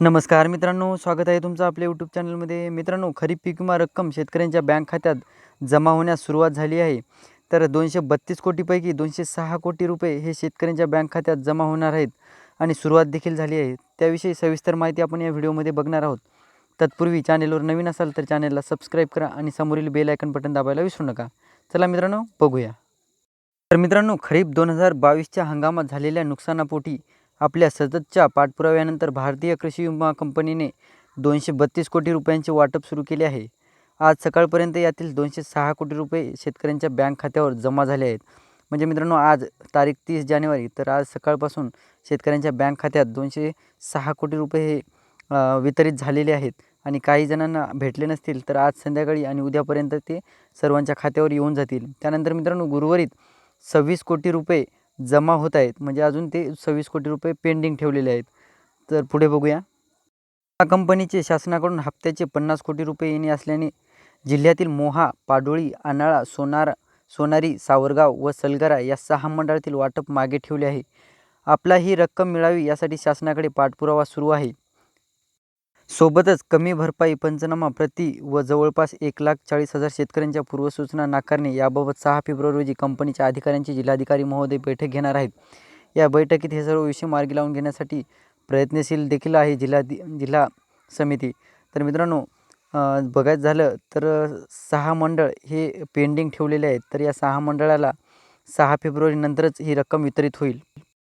नमस्कार मित्रांनो स्वागत आहे तुमचं आपल्या यूट्यूब चॅनलमध्ये मित्रांनो खरीप पीक विमा रक्कम शेतकऱ्यांच्या बँक खात्यात जमा होण्यास सुरुवात झाली आहे. तर दोनशे बत्तीस कोटीपैकी दोनशे सहा कोटी रुपये हे शेतकऱ्यांच्या बँक खात्यात जमा होणार आहेत आणि सुरुवात देखील झाली आहे. त्याविषयी सविस्तर माहिती आपण या व्हिडिओमध्ये बघणार आहोत. तत्पूर्वी चॅनेलवर नवीन असाल तर चॅनेलला सबस्क्राईब करा आणि समोरील बेल आयकन बटन दाबायला विसरू नका. चला मित्रांनो बघूया. तर मित्रांनो खरीप दोन हजार बावीसच्या हंगामात झालेल्या नुकसानापोटी आपल्या सततच्या पाठपुराव्यानंतर भारतीय कृषी विमा कंपनीने दोनशे बत्तीस कोटी रुपयांचे वाटप सुरू केले आहे. आज सकाळपर्यंत यातील दोनशे सहा कोटी रुपये शेतकऱ्यांच्या बँक खात्यावर जमा झाले आहेत. म्हणजे मित्रांनो आज तारीख तीस जानेवारी तर आज सकाळपासून शेतकऱ्यांच्या बँक खात्यात दोनशे सहा कोटी रुपये हे वितरित झालेले आहेत आणि काही जणांना भेटले नसतील तर आज संध्याकाळी आणि उद्यापर्यंत ते सर्वांच्या खात्यावर येऊन जातील. त्यानंतर मित्रांनो गुरुवारीत सव्वीस कोटी रुपये जमा होत आहेत. म्हणजे अजून ते सव्वीस कोटी रुपये पेंडिंग ठेवलेले आहेत. तर पुढे बघूया. या कंपनीचे शासनाकडून हप्त्याचे पन्नास कोटी रुपये येणे असल्याने जिल्ह्यातील मोहा पाडोळी आनाळा सोनार सोनारी सावरगाव व सलगरा या सहा मंडळातील वाटप मागे ठेवले आहे. आपला ही रक्कम मिळावी यासाठी शासनाकडे पाठपुरावा सुरू आहे. सोबतच कमी भरपाई पंचनामा प्रति व जवळपास एक लाख चाळीस हजार शेतकऱ्यांच्या पूर्वसूचना नाकारणे याबाबत सहा फेब्रुवारी रोजी कंपनीच्या अधिकाऱ्यांची जिल्हाधिकारी महोदय बैठक घेणार आहेत. या बैठकीत हे सर्व विषय मार्गी लावून घेण्यासाठी प्रयत्नशील देखील आहे जिल्हा जिल्हा समिती. तर मित्रांनो बघायचं झालं तर सहा मंडळ हे पेंडिंग ठेवलेले आहेत. तर या सहा मंडळाला सहा फेब्रुवारी नंतरच ही रक्कम वितरित होईल.